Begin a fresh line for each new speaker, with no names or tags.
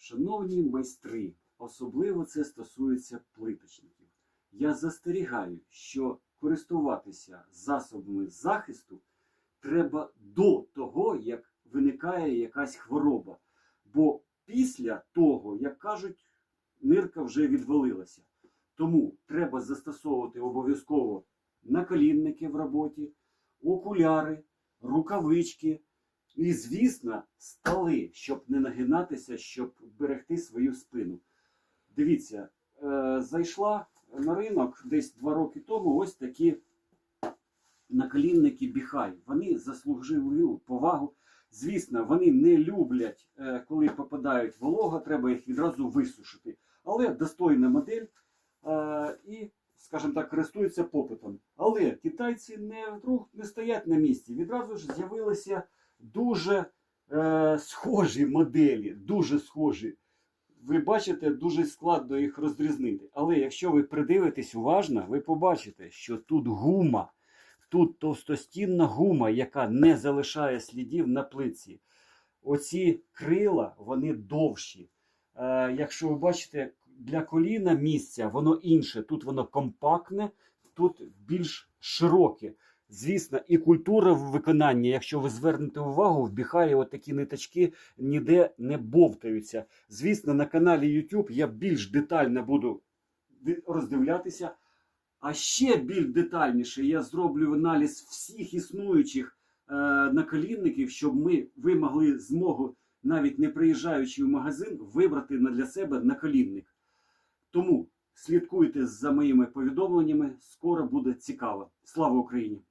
Шановні майстри, особливо це стосується плиточників. Я застерігаю, що користуватися засобами захисту треба до того, як виникає якась хвороба. Бо після того, як кажуть, нирка вже відвалилася. Тому треба застосовувати обов'язково наколінники в роботі, окуляри, рукавички і, звісно, столи, щоб не нагинатися, щоб берегти свою спину. Дивіться, е, зайшла на ринок десь два роки тому ось такі наколінники Біхай. Вони заслужили повагу. Звісно, вони не люблять, е, коли попадають волога, треба їх відразу висушити. Але достойна модель е, і, скажімо так, користуються попитом. Але китайці не вдруг не стоять на місці. Відразу ж з'явилися дуже е, схожі моделі, дуже схожі. Ви бачите, дуже складно їх розрізнити. Але якщо ви придивитесь уважно, ви побачите, що тут гума, тут товстостінна гума, яка не залишає слідів на плитці. Оці крила, вони довші. Е, якщо ви бачите, для коліна місця воно інше. Тут воно компактне, тут більш широке. Звісно, і культура в виконанні, якщо ви звернете увагу, в біхаї отакі ниточки ніде не бовтаються. Звісно, на каналі YouTube я більш детально буду роздивлятися. А ще більш детальніше я зроблю аналіз всіх існуючих е, наколінників, щоб ми, ви могли змогу, навіть не приїжджаючи в магазин, вибрати для себе наколінник. Тому слідкуйте за моїми повідомленнями. Скоро буде цікаво. Слава Україні!